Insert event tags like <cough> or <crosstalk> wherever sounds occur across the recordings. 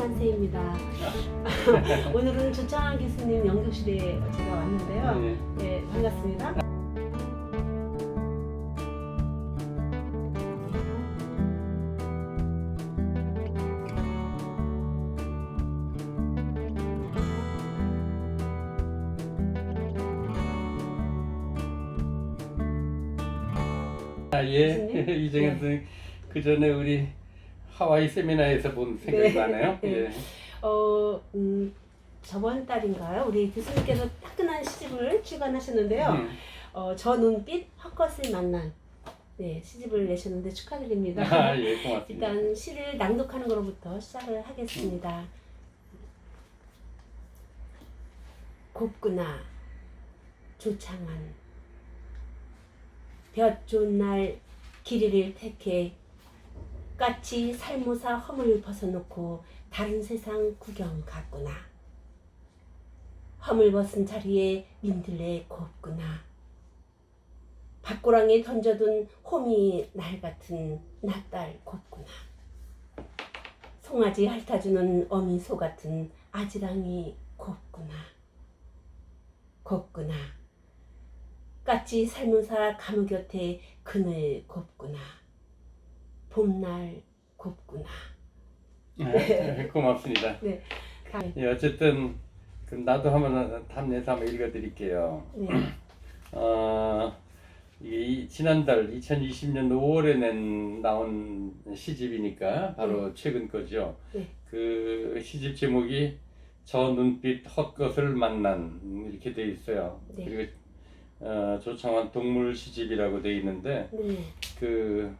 만세입니다. <laughs> 오늘은 조창환 교수님 연극실에 제가 왔는데요. 네. 네, 반갑습니다. 아, 예. 교수님? <laughs> 이정현 네. 선생님. 그 전에 우리 하와이 세미나에서 본 생각이 네. 나네요. <laughs> 네. 예. 어, 음, 저번 달인가요? 우리 교수님께서 따끈한 시집을 출간하셨는데요. 음. 어, 저 눈빛 헛것을 만난 네, 시집을 내셨는데 축하드립니다. 아, 예, 고맙습니다. 일단 시를 낭독하는 것부터 시작을 하겠습니다. 곱구나 조창한 볕 좋은 날 길이를 택해 까치 살모사 허물 벗어놓고 다른 세상 구경 갔구나. 허물 벗은 자리에 민들레 곱구나. 밭고랑에 던져둔 호미 날 같은 낯달 곱구나. 송아지 핥아주는 어미 소 같은 아지랑이 곱구나. 곱구나. 까치 살모사 가무 곁에 그늘 곱구나. 봄날 곱구나. 아, 고맙습니다. <laughs> 다음. 예, 어쨌든 그럼 나도 한번 탐내서 한번 읽어드릴게요. 네. <clears throat> 어, 이 지난달 2020년 5월에 낸 나온 시집이니까 바로 최근 거죠. 네. 그 시집 제목이 저 눈빛 헛것을 만난 이렇게 돼 있어요. 네. 그리고 어, 조창환 동물 시집이라고 돼 있는데 네. 그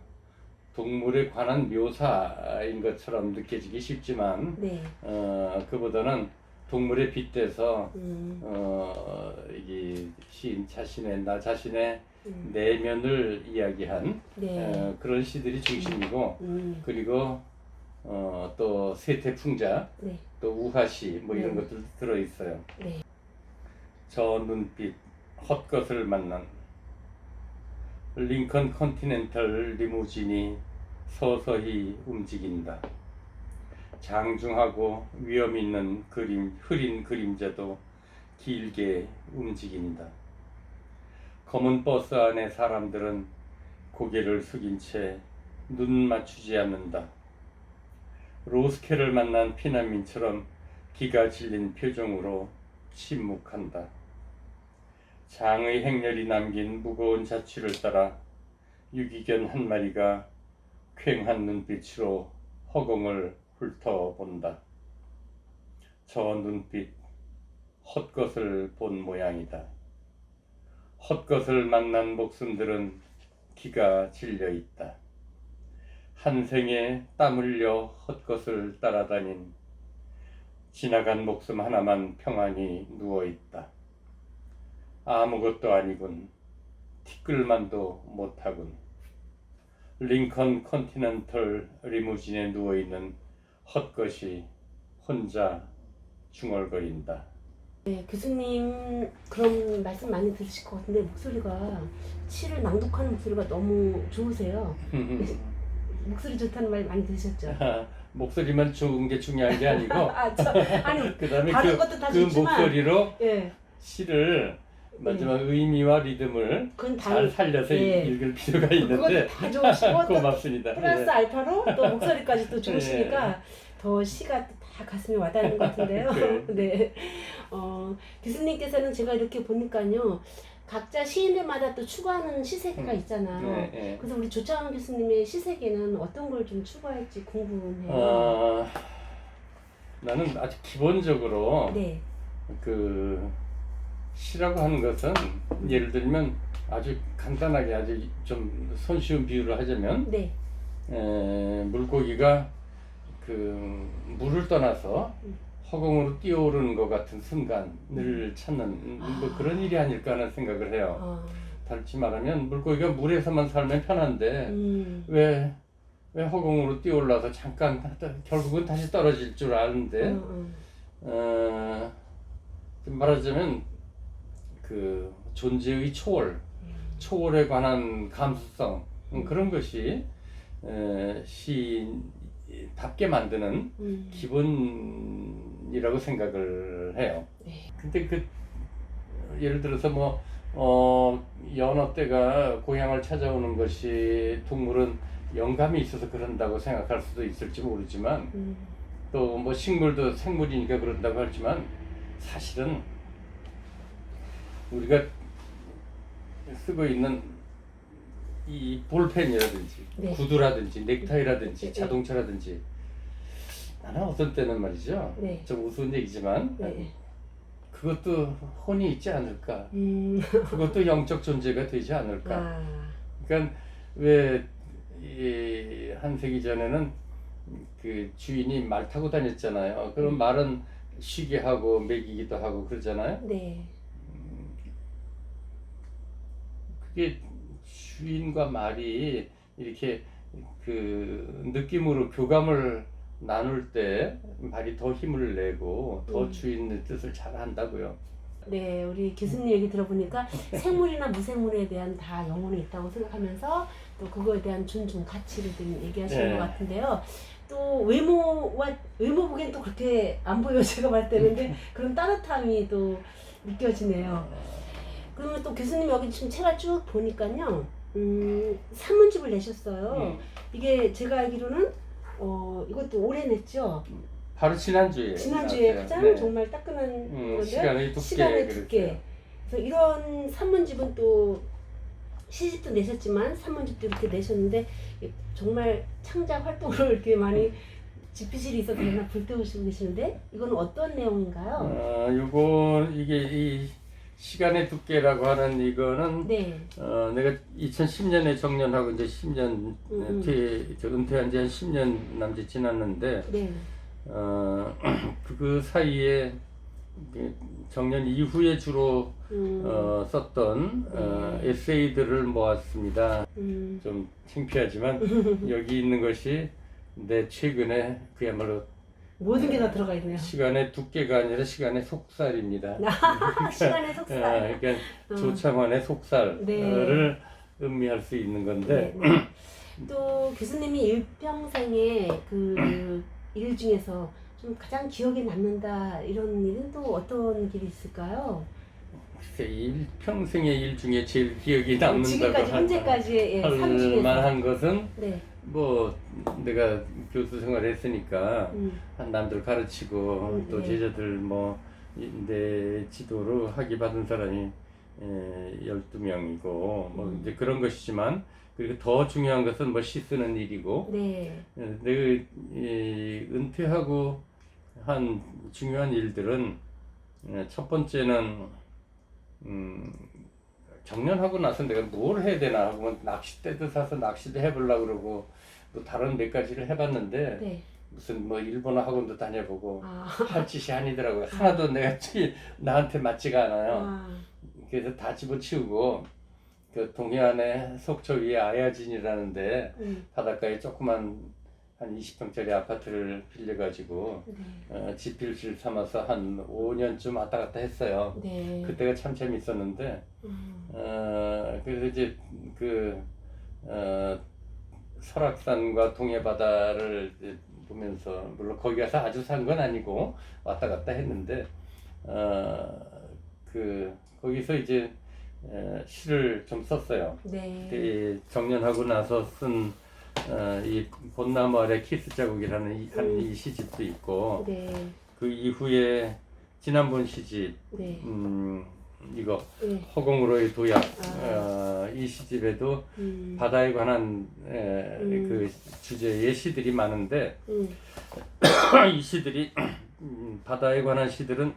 동물에 관한 묘사인 것처럼 느껴지기 쉽지만 네. 어, 그보다는 동물에 빗대서 음, 어, 이게 시인 자신의 나 자신의 음, 내면을 이야기한 네. 어, 그런 시들이 중심이고 음, 그리고 어, 또 세태풍자 네. 또 우화시 뭐 이런 네. 것들 들어 있어요. 네. 저 눈빛 헛것을 만난 링컨 컨티넨탈 리무진이 서서히 움직인다. 장중하고 위험 있는 그림 흐린 그림자도 길게 움직인다. 검은 버스 안의 사람들은 고개를 숙인 채 눈 맞추지 않는다. 로스케를 만난 피난민처럼 기가 질린 표정으로 침묵한다. 장의 행렬이 남긴 무거운 자취를 따라 유기견 한 마리가 퀭한 눈빛으로 허공을 훑어본다. 저 눈빛 헛것을 본 모양이다. 헛것을 만난 목숨들은 기가 질려 있다. 한 생에 땀 흘려 헛것을 따라다닌 지나간 목숨 하나만 평안히 누워 있다. 아무것도 아니군. 티끌만도 못하군. 링컨 컨티넨털 리무진에 누워 있는 헛것이 혼자 중얼거린다. 네, 교수님 그런 말씀 많이 들으실 것 같은데 목소리가 시를 낭독하는 목소리가 너무 좋으세요. <laughs> 목소리 좋다는 말 많이 들으셨죠? <laughs> 목소리만 좋은 게 중요한 게 아니고 <laughs> 아, 저, 아니 그다음에 다른 그, 것도 다 그 좋지만 목소리로 예, 시를 마지막 의미와 리듬을 그건 다 잘 살려서 예. 읽을 필요가 있는데 다 좋으시고 <laughs> 또 고맙습니다. 플러스 예. 알파로 또 목소리까지 또 <laughs> 좋으시니까 예. 더 시가 다 가슴에 와닿는 것 같은데요. <laughs> 네. 어, 교수님께서는 제가 이렇게 보니까요. 각자 시인들마다 또 추구하는 시세계가 음. 있잖아요. 네, 예. 그래서 우리 조창원 교수님의 시세계는 어떤 걸 좀 추구할지 궁금해요. 어, 나는 아주 기본적으로 네. 그 시라고 하는 것은 예를 들면 아주 간단하게 아주 좀 손쉬운 비유를 하자면 네. 에, 물고기가 그 물을 떠나서 허공으로 뛰어오르는 것 같은 순간을 찾는 뭐 그런 일이 아닐까 하는 생각을 해요. 어, 다르게 말하면 물고기가 물에서만 살면 편한데 음. 왜, 왜 허공으로 뛰어올라서 잠깐 결국은 다시 떨어질 줄 아는데 어, 어. 어, 좀 말하자면 그 존재의 초월, 초월에 관한 감수성 음, 그런 것이 에, 시인의 답게 만드는 음. 기본이라고 생각을 해요. 네. 근데 그 예를 들어서 뭐 어, 연어 때가 고향을 찾아오는 것이 동물은 영감이 있어서 그런다고 생각할 수도 있을지 모르지만 음. 또뭐 식물도 생물이니까 그런다고 하지만 사실은 우리가 쓰고 있는 이 볼펜이라든지 네. 구두라든지 넥타이라든지 네. 자동차라든지 나는 어떤 때는 말이죠 네. 좀 우스운 얘기지만 네. 그것도 혼이 있지 않을까 음. <laughs> 그것도 영적 존재가 되지 않을까 아. 그러니까 왜 한 세기 전에는 그 주인이 말 타고 다녔잖아요. 그럼 음. 말은 쉬게 하고 먹이기도 하고 그러잖아요. 네. 그게 주인과 말이 이렇게 그 느낌으로 교감을 나눌 때 말이 더 힘을 내고 더 음. 주인의 뜻을 잘 한다고요. 네, 우리 교수님 얘기 들어보니까 생물이나 무생물에 대한 다 영혼이 있다고 생각하면서 또 그거에 대한 존중, 가치를 좀 얘기하시는 네. 것 같은데요. 또 외모와 외모 보기엔 또 그렇게 안 보여 제가 봤을 때는데 그런 따뜻함이 또 느껴지네요. 그러면 또 교수님 여기 지금 책을 쭉 보니까요, 음, 산문집을 내셨어요. 음. 이게 제가 알기로는 어 이것도 올해 냈죠. 바로 지난주에 지난주에 나왔어요. 가장 네. 정말 따끈한 음, 건데 시간이 두께 시간의 그랬어요. 두께. 그래서 이런 산문집은 또 시집도 내셨지만 산문집도 이렇게 내셨는데 정말 창작 활동을 이렇게 많이 집필실이 있어서 맨날 불태우시고 계시는데 이건 어떤 내용인가요? 어, 요거 이게 이 시간의 두께라고 하는 이거는 네. 어, 내가 2010년에 정년하고 이제 10년 음. 퇴, 저 은퇴한 지 한 10년 남짓 지났는데 네. 어, 그, <clears throat> 그 사이에 그 정년 이후에 주로 음, 어, 썼던 어, 네. 에세이들을 모았습니다. 음, 좀 창피하지만 <laughs> 여기 있는 것이 내 최근에 그야말로 모든 게 다 들어가 있네요. 시간의 두께가 아니라 시간의 속살입니다. 시간의 속살. 아, 그러니까 어. 조창환의 속살을 네. 의미할 수 있는 건데 네, 네. 또 교수님이 일평생의 그 일 중에서 좀 가장 기억에 남는다 이런 일은 또 어떤 길이 있을까요? 글쎄 일 평생의 일 중에 제일 기억이 남는다고 지금까지 할- 현재까지의 예, 삶할 중에서 만한 것은 네, 뭐 내가 교수 생활했으니까 음, 한 남들 가르치고 음, 또 네. 제자들 뭐내 지도로 학위 받은 사람이 에, 12명이고 뭐 음. 이제 그런 것이지만 그리고 더 중요한 것은 뭐 시 쓰는 일이고 네, 어, 내가 이, 은퇴하고 한 중요한 일들은 어, 첫 번째는 음, 정년하고 나서 내가 뭘 해야 되나 하고 뭐 낚싯대도 사서 낚시도 해보려고 그러고 또 다른 몇 가지를 해봤는데 네, 무슨 뭐 일본어 학원도 다녀보고 아, 할 짓이 아니더라고요. 하나도 내가 치- 나한테 맞지가 않아요. 아, 그래서 다 집어치우고 그 동해안의 속초 위에 아야진이라는데 음, 바닷가에 조그만 한 20평짜리 아파트를 빌려가지고 네, 어, 집필실 삼아서 한 5년쯤 왔다 갔다 했어요. 네, 그때가 참 재밌었는데 음, 어, 그래서 이제 그 어, 설악산과 동해바다를 보면서 물론 거기 가서 아주 산 건 아니고 왔다 갔다 했는데 어, 그 거기서 이제 에, 시를 좀 썼어요. 네, 그때 정년하고 나서 쓴 어, 이 봄나무 아래 키스 자국이라는 이, 한 음. 이 시집도 있고 네, 그 이후에 지난번 시집 네, 음, 이거 네, 허공으로의 도약 아. 어, 이 시집에도 음, 바다에 관한 에, 음. 그 주제의 시들이 많은데 음, <coughs> 이 시들이 음, 바다에 관한 시들은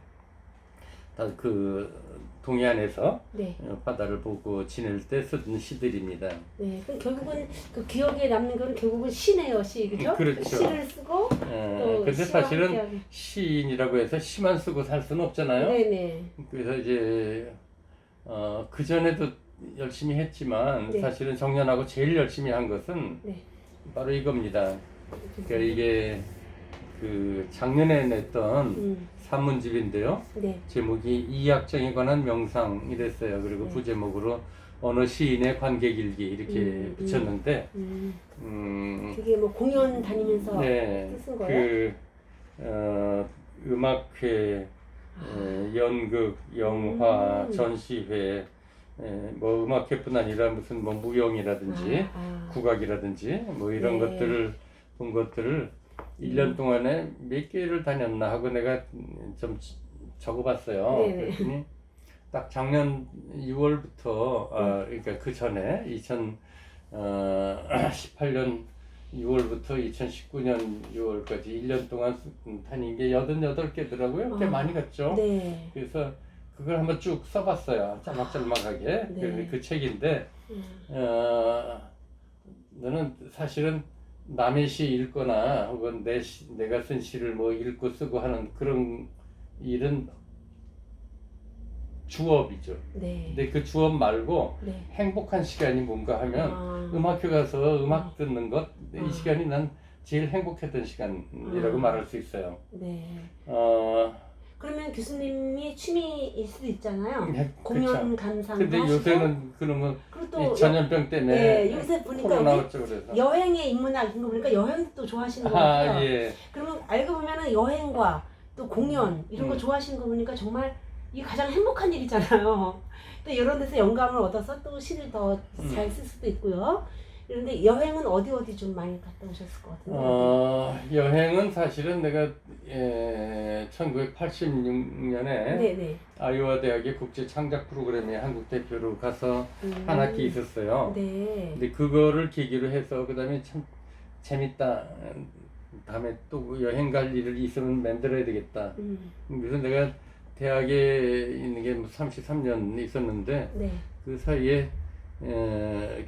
다그 동해안에서 네, 어, 바다를 보고 지낼 때쓴 시들입니다. 네. 그럼 결국은 그 기억에 남는 건 결국은 시네요, 시, 그죠? 그렇죠. 시를 쓰고 에, 또 근데 시와 사실은 함께하게. 시인이라고 해서 시만 쓰고 살 수는 없잖아요. 네, 네, 그래서 이제 어, 그 전에도 열심히 했지만 네. 사실은 정년하고 제일 열심히 한 것은 네. 바로 이겁니다. 그러니까 이게 그 작년에 냈던 음, 산문집인데요. 네, 제목이 이약정에 관한 명상 이랬어요. 그리고 네. 부제목으로 어느 시인의 관객 일기 이렇게 음, 음. 붙였는데 음, 음, 그게 뭐 공연 다니면서 네, 쓴 거예요? 그 어, 음악회, 에, 연극, 영화, 음. 전시회, 에, 뭐 음악회뿐 아니라 무슨 뭐 무용이라든지 아, 아. 국악이라든지 뭐 이런 네. 것들을 본 것들을 1년 동안에 몇 개를 다녔나 하고 내가 좀 적어봤어요. 네네. 그랬더니 딱 작년 6월부터 아, 그러니까 그 전에 2018년 6월부터 2019년 6월까지 1년 동안 다닌 게 88개더라고요. 꽤 아, 많이 갔죠. 네. 그래서 그걸 한번 쭉 써봤어요. 짤막짤막하게. 네. 그, 그 책인데 음, 어, 너는 사실은 남의 시 읽거나 혹은 내 시, 내가 쓴 시를 뭐 읽고 쓰고 하는 그런 일은 주업이죠. 네. 근데 그 주업 말고 네. 행복한 시간이 뭔가 하면 아, 음악회 가서 음악 듣는 것이 아. 시간이 난 제일 행복했던 시간이라고 아. 말할 수 있어요. 네. 어, 그러면 교수님이 취미일 수도 있잖아요. 네, 공연 그쵸. 감상도 근데 하시고 요새는 그리고 이또 전염병 때문에 네, 요새 보니까 코로나 그래서 여행의 인문학 이런 거 보니까 여행도 좋아하시는 것 같아요. 아 예. 그러면 알고 보면은 여행과 또 공연 이런 거 음. 좋아하시는 거 보니까 정말 이게 가장 행복한 일이잖아요. <laughs> 또 이런 데서 영감을 얻어서 또 시를 더잘 음. 쓸 수도 있고요. 그런데 여행은 어디 어디 좀 많이 갔다 오셨을 것 같은데. 어, 여행은 사실은 내가 예, 1986년에 네네. 아이오와 대학의 국제 창작 프로그램에 한국 대표로 가서 음. 한 학기 있었어요. 네. 근데 그거를 계기로 해서 그다음에 참 재밌다. 다음에 또 여행 갈 일을 있으면 만들어야 되겠다. 음. 그래서 내가 대학에 있는 게 33년 있었는데 네. 그 사이에 에,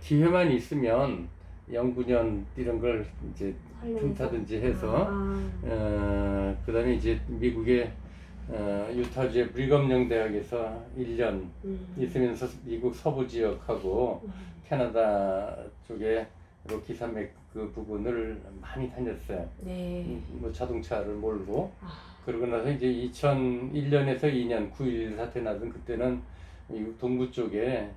기회만 있으면 연구년 이런 걸 이제. 틈타든지 해서 아, 어, 그다음에 이제 미국의 어, 유타주의 브리검령 대학에서 1년 음. 있으면서 미국 서부 지역하고 음. 캐나다 쪽에 로키 산맥 그 부분을 많이 다녔어요. 네. 음, 뭐 자동차를 몰고 아, 그러고 나서 이제 2001년에서 2년 9.11 사태 나던 그때는 미국 동부 쪽에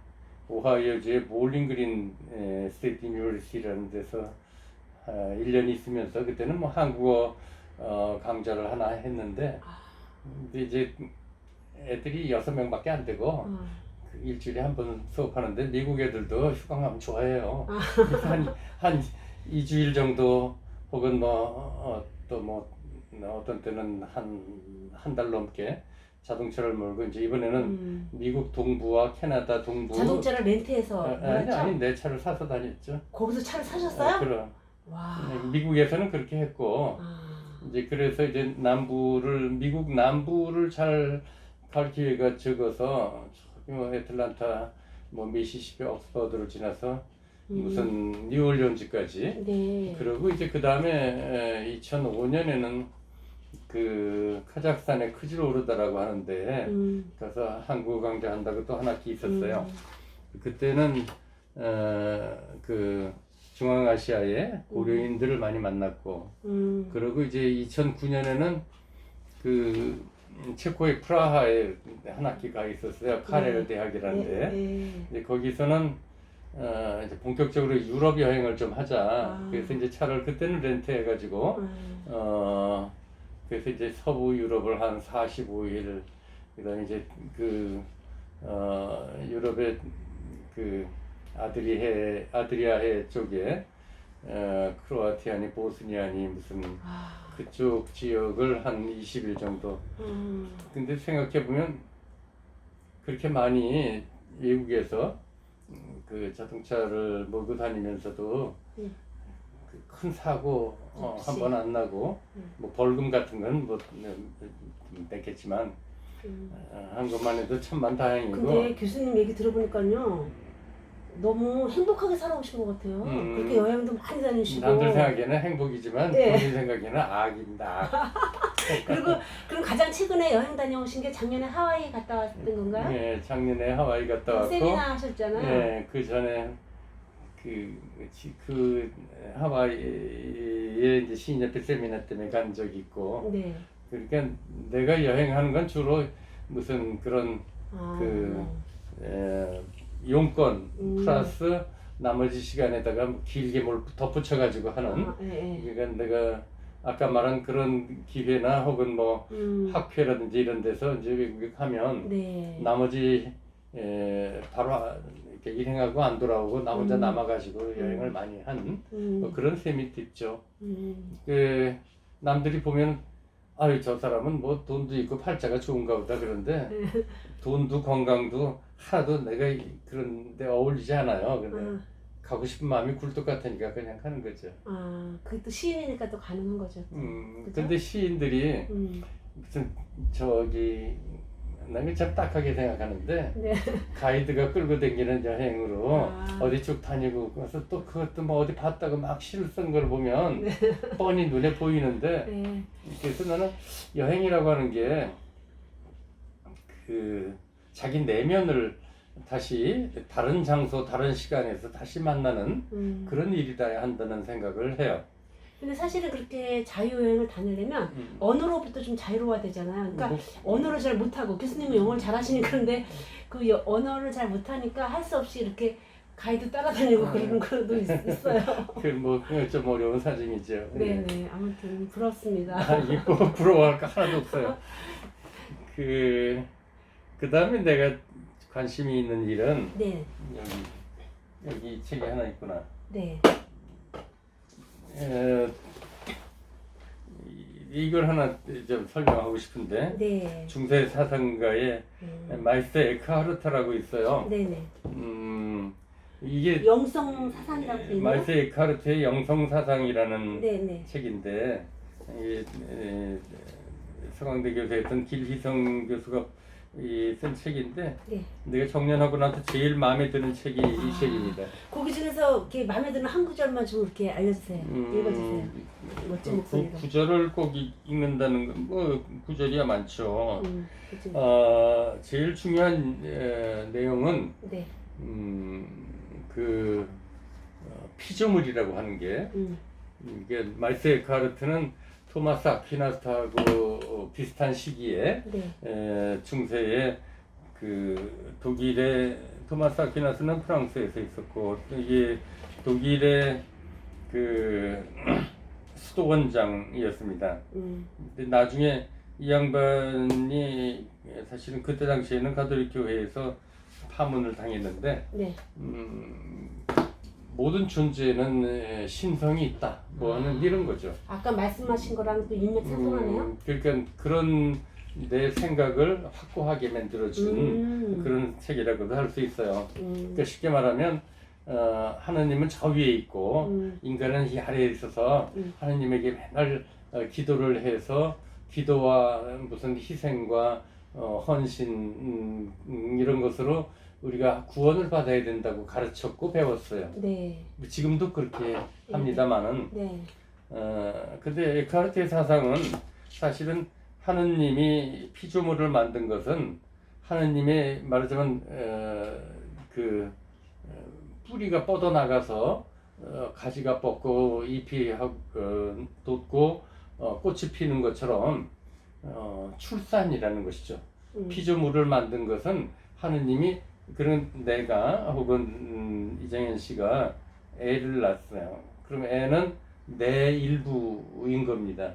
오하이오주의 볼링그린 에, 스테이트 유니버시티라는 데서 아, 1년 있으면서 그때는 뭐 한국어 어, 강좌를 하나 했는데 아. 근데 이제 애들이 여섯 명밖에 안 되고 어. 그 일주일에 한 번 수업하는데 미국 애들도 휴가 가면 좋아해요. 아. 그래서 한, 한 2주일 정도 혹은 뭐 또뭐 어떤 때는 한 한 달 넘게 자동차를 몰고 이제 이번에는 음. 미국 동부와 캐나다 동부 자동차를 렌트해서 아, 아니 몰았죠? 아니 내 차를 사서 다녔죠. 거기서 차를 아, 사셨어요? 그럼 와. 미국에서는 그렇게 했고 아. 이제 그래서 이제 남부를 미국 남부를 잘 갈 기회가 적어서 저기 뭐 애틀란타 뭐 미시시피 옥스퍼드를 지나서 음. 무슨 뉴올리언즈까지 네. 그리고 이제 그 다음에 2005년에는 그 카자흐스탄의 크지로르다라고 하는데 음. 가서 한국어 강좌한다고 또한 학기 있었어요. 음. 그때는 어, 그 중앙아시아의 고려인들을 많이 만났고 음. 그리고 이제 2009년에는 그 체코의 프라하에 한 학기 가 있었어요. 카레르 대학이라는데 네, 네. 거기서는 어, 이제 본격적으로 유럽 여행을 좀 하자. 아. 그래서 이제 차를 그때는 렌트해가지고 음. 어 그래서 이제 서부 유럽을 한 45일 그다음에 이제 그 어, 유럽의 그 아드리해 아드리아해 쪽에 어, 크로아티아니 보스니아니 무슨 아. 그쪽 지역을 한 20일 정도. 음. 근데 생각해 보면 그렇게 많이 외국에서 음, 그 자동차를 몰고 다니면서도 음. 그큰 사고 어, 없이. 한번 안 나고 음. 뭐 벌금 같은 건뭐 냈겠지만 음. 어, 한 것만 해도 천만 다행이고 근데 교수님 얘기 들어보니까요. 너무 행복하게 살아오신 것 같아요. 음. 그렇게 여행도 많이 다니시고. 남들 생각에는 행복이지만 네. 본인 생각에는 악입니다. 악. <laughs> 그리고 그럼 가장 최근에 여행 다녀오신 게 작년에 하와이 갔다 왔던 건가요? 네, 작년에 하와이 갔다 왔고 세미나 하셨잖아요. 네, 그 전에 그, 지- 그 하와이에 이제 시인협회 세미나 때문에 간 적이 있고 네. 그러니까 내가 여행하는 건 주로 무슨 그런 아. 그, 에, 용건 음. 플러스 나머지 시간에다가 길게 뭘 덧붙여 가지고 하는 아, 예, 예. 그러니까 내가 아까 말한 그런 기회나 혹은 뭐 음, 학회라든지 이런 데서 이제 외국에 가면 네. 나머지 에, 바로 아- 일행하고 안 돌아오고 나 혼자 음. 남아가지고 여행을 많이 한 음, 뭐 그런 셈이 있죠. 음, 그 남들이 보면 아유 저 사람은 뭐 돈도 있고 팔자가 좋은가 보다 그런데 네. <laughs> 돈도 건강도 하나도 내가 그런데 어울리지 않아요. 근데 아, 가고 싶은 마음이 굴뚝 같으니까 그냥 가는 거죠. 아, 그게 또 시인이니까 또 가능한 거죠. 또. 음, 그죠? 근데 시인들이 음, 무슨 저기 나는 참 딱하게 생각하는데 네. 가이드가 끌고 다니는 여행으로 아. 어디 쭉 다니고 그래서 또 그것도 뭐 어디 봤다가 막 시를 쓴걸 보면 뻔히 눈에 보이는데 네. 그래서 나는 여행이라고 하는 게 그 자기 내면을 다시 다른 장소 다른 시간에서 다시 만나는 음. 그런 일이다 한다는 생각을 해요. 근데 사실은 그렇게 자유여행을 다니려면 음. 언어로부터 좀 자유로워야 되잖아요. 그러니까 뭐, 언어를 잘 못하고 교수님은 영어를 잘하시니 그런데 그 여- 언어를 잘 못하니까 할 수 없이 이렇게 가이드 따라다니고 아. 그러는 것도 있, 있어요. <laughs> 그뭐좀 어려운 사정이죠. 네네 아무튼 부럽습니다. 아, 이게 뭐 <laughs> 부러워할 거 하나도 없어요. 그, 그 다음에 내가 관심이 있는 일은 네, 여기, 여기 이 책이 하나 있구나. 네, 에, 이- 이걸 하나 좀 설명하고 싶은데 네, 중세 사상가의 음, 마이스터 에크하르트라고 있어요. 네네. 음, 이게 영성 사상이라고 돼 있나요? 마이스터 에크하르트의 영성 사상이라는 네네. 책인데 이 에, 서강대 교수였던 길희성 교수가 이 쓴 책인데 네. 내가 정년하고 나서 제일 마음에 드는 책이 이 아. 책입니다. 거기 중에서 이렇게 마음에 드는 한 구절만 좀 이렇게 알려주세요. 읽어주세요. 멋진 그 목소리로. 구절을 꼭 읽- 읽는다는 건 뭐 구절이야 많죠. 음, 그치. 아 제일 중요한 에, 내용은 네, 음, 그 어, 피조물이라고 하는 게 음, 이게 말세 에카르트는 토마스 아퀴나스하고 어, 비슷한 시기에 네, 에, 중세에 그 독일의 토마스 아퀴나스는 프랑스에서 있었고 이게 독일의 그 <clears throat> 수도원장이었습니다. 음, 근데 나중에 이 양반이 사실은 그때 당시에는 가톨릭 교회에서 파문을 당했는데 네, 음, 모든 존재에는 에, 신성이 있다. 뭐 하는 이런 거죠. 아까 말씀하신 거랑 또 일맥상통하네요. 음, 그러니까 그런 내 생각을 확고하게 만들어준 음, 그런 책이라고도 할 수 있어요. 음, 그러니까 쉽게 말하면 어, 하나님은 저 위에 있고 음, 인간은 이 아래에 있어서 음. 하나님에게 맨날 어, 기도를 해서 기도와 무슨 희생과 어, 헌신 음, 음, 이런 것으로 우리가 구원을 받아야 된다고 가르쳤고 배웠어요. 네, 지금도 그렇게 합니다만은 네, 어, 근데 에카르트의 사상은 사실은 하느님이 피조물을 만든 것은 하느님의 말하자면 어, 그 어, 뿌리가 뻗어 나가서 어, 가지가 뻗고 잎이 하- 어, 돋고 어, 꽃이 피는 것처럼 어, 출산이라는 것이죠. 음, 피조물을 만든 것은 하느님이 그런 내가 혹은 음, 이정현 씨가 애를 낳았어요. 그럼 애는 내 일부인 겁니다.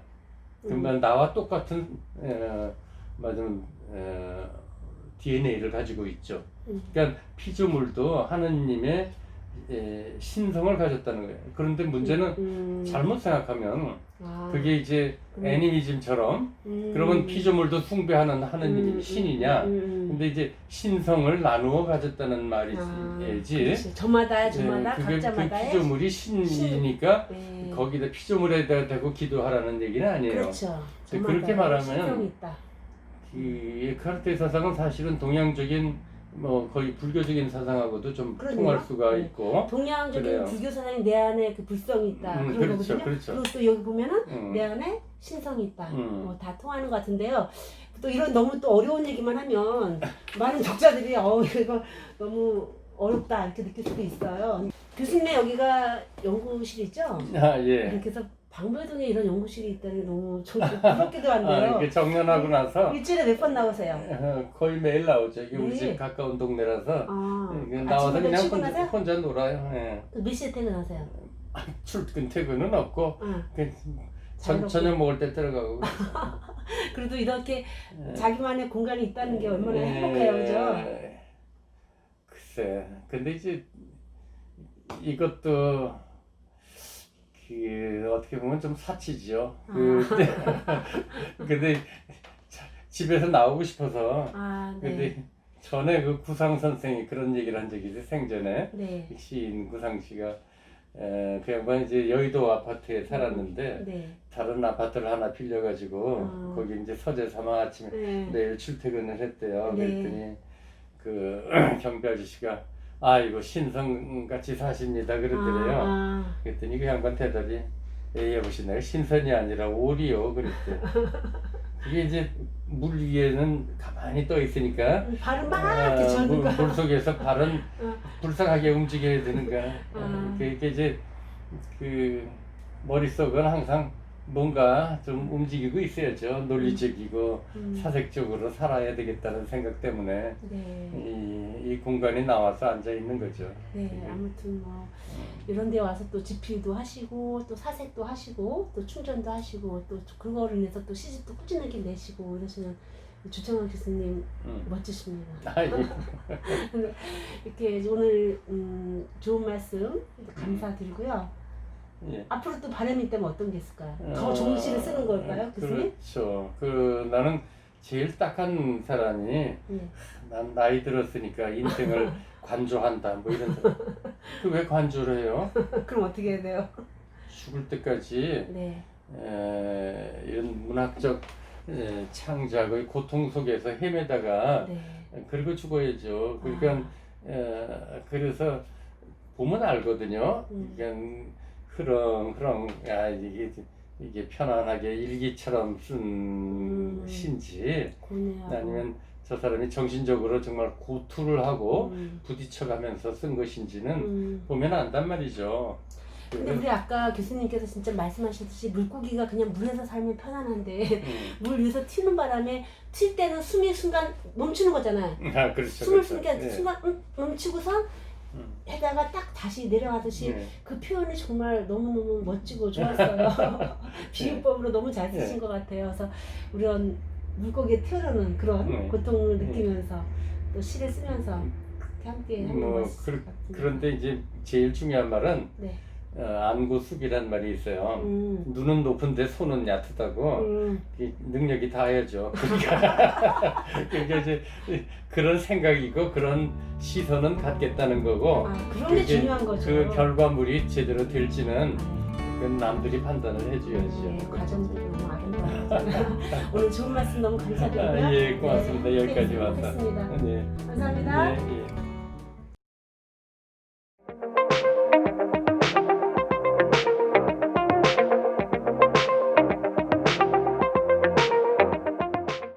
그러면 나와 똑같은 어, 맞은 어, DNA를 가지고 있죠. 음. 그러니까 피조물도 하느님의 에, 신성을 가졌다는 거예요. 그런데 문제는 음, 잘못 생각하면 아, 그게 이제 음. 애니미즘처럼 음, 그러면 피조물도 숭배하는 하느님이 음, 신이냐? 음, 음, 근데 이제 신성을 나누어 가졌다는 아, 말이지. 그렇지. 저마다 저마다 네, 그게 그 피조물이 신이니까 네. 거기다 피조물에다 대고 기도하라는 얘기는 아니에요. 그렇죠. 그렇게 말하면. 이 에카르테 사상은 사실은 동양적인 뭐 거의 불교적인 사상하고도 좀 그러네요. 통할 수가 네. 있고. 동양적인 그래요. 불교 사상이 내 안에 그 불성이 있다 음, 그런 그렇죠, 거거든요. 그렇죠. 리고또 여기 보면은 음, 내 안에 신성이 있다. 음. 어, 다 통하는 것 같은데요. 또 이런 너무 또 어려운 얘기만 하면 <laughs> 많은 독자들이 어 이거 너무 어렵다 이렇게 느낄 수도 있어요. 교수님 여기가 연구실이죠? 아 예. 그래서 방배동에 이런 연구실이 있다니 너무 저 <laughs> 부럽기도 아, 한데요. 이렇게 정년하고 나서 일주일에 몇 번 나오세요? 어, 거의 매일 나오죠. 이게 우리 네. 집 가까운 동네라서 아, 예, 나와서 아침마다 그냥 혼자, 출근하세요? 혼자 놀아요. 예. 몇 시에 퇴근하세요? 출근 퇴근은 없고 응. 그 전, 자유롭게. 저녁 먹을 때 들어가고 <laughs> 그래도 이렇게 예. 자기만의 공간이 있다는 게 얼마나 예, 행복해요, 그죠? 글쎄, 근데 이제 이것도 그 어떻게 보면 좀 사치죠. 그 <laughs> 근데 자- 집에서 나오고 싶어서 아, 네. 근데 전에 그 구상 선생이 그런 얘기를 한 적이 있어요. 생전에 네. 시인 구상 씨가 에, 그 양반 이제 여의도 아파트에 살았는데 네. 다른 아파트를 하나 빌려가지고 아. 거기 이제 서재 삼아 아침에 네. 내일 출퇴근을 했대요. 네. 그랬더니 그 <clears throat> 경비 아저씨가 아 이거 신성 같이 사십니다 그러더래요. 아, 그랬더니 그 양반 대답이 예 여보시 내가 신선이 아니라 오리요 그랬대. 그게 이제 물 위에는 가만히 떠 있으니까 아, 발은 막 아, 이렇게 물, 거. 물 속에서 발은 어. 불쌍하게 움직여야 되는 거야. 아. 그게 이제 그 머릿속은 항상 뭔가 좀 움직이고 있어야죠. 논리적이고 음. 사색적으로 살아야 되겠다는 생각 때문에 네. 이, 이 공간에 나와서 앉아 있는 거죠. 네, 아무튼 뭐 이런 데 와서 또 집필도 하시고 또 사색도 하시고 또 충전도 하시고 또 그거를 인해서 또 시집도 꾸준하게 내시고 이러시는 주청환 교수님 음. 멋지십니다. 아, 예. <laughs> 이렇게 오늘 음, 좋은 말씀 감사드리고요. 예. 앞으로 또 바람이 있다면 어떤 게 있을까요? 더 어, 좋은 시를 쓰는 걸까요, 교수님? 그렇죠. 그 나는 제일 딱한 사람이 네. 난 나이 들었으니까 인생을 <laughs> 관조한다 뭐 이런 사람. 그왜 관조를 해요? 그럼 어떻게 해야 돼요? 죽을 때까지 네. 에, 이런 문학적 에, 창작의 고통 속에서 헤매다가 네. 그리고 죽어야죠. 그러니까 에, 그래서 보면 알거든요. 음. 그냥 흐렁 흐렁 야 이게 이게 편안하게 일기처럼 쓴 음. 시인지 고뇌하고. 아니면 저 사람이 정신적으로 정말 고투를 하고 음. 부딪혀가면서 쓴 것인지는 음. 보면 안단 말이죠. 근데 우리 아까 교수님께서 진짜 말씀하셨듯이 물고기가 그냥 물에서 살면 편안한데 음. <laughs> 물 위에서 튀는 바람에 튈 때는 숨이 순간 멈추는 거잖아요. 아 그렇죠. 숨을 그렇죠. 숨게 네. 순간 음, 멈추고선 음. 해다가 딱 다시 내려가듯이 네. 그 표현이 정말 너무너무 멋지고 좋았어요. <laughs> 비유법으로 너무 잘 쓰신 네. 것 같아요. 그래서 우리런 물고기에 태어나는 그런 네. 고통을 네. 느끼면서 또 시를 쓰면서 그렇게 함께 하는 뭐 것이 그, 같습니다. 그런데 이제 제일 중요한 말은 네. 어, 안고숙이란 말이 있어요. 음. 눈은 높은데 손은 얕다고 음. 이 능력이 다해야죠. 그러니까 <laughs> 그러니까 이제 그런 생각이고 그런 시선은 갖겠다는 거고 아, 그런 게 중요한 거죠. 그 결과물이 제대로 될지는 그건 남들이 판단을 해줘야죠. 네, 과정들이 너무 아름다워요. 오늘 좋은 말씀 너무 감사드리고요. 아, 예, 고맙습니다. 네, 여기까지 와서. 뵙겠습니다. 네. 감사합니다. 네, 예.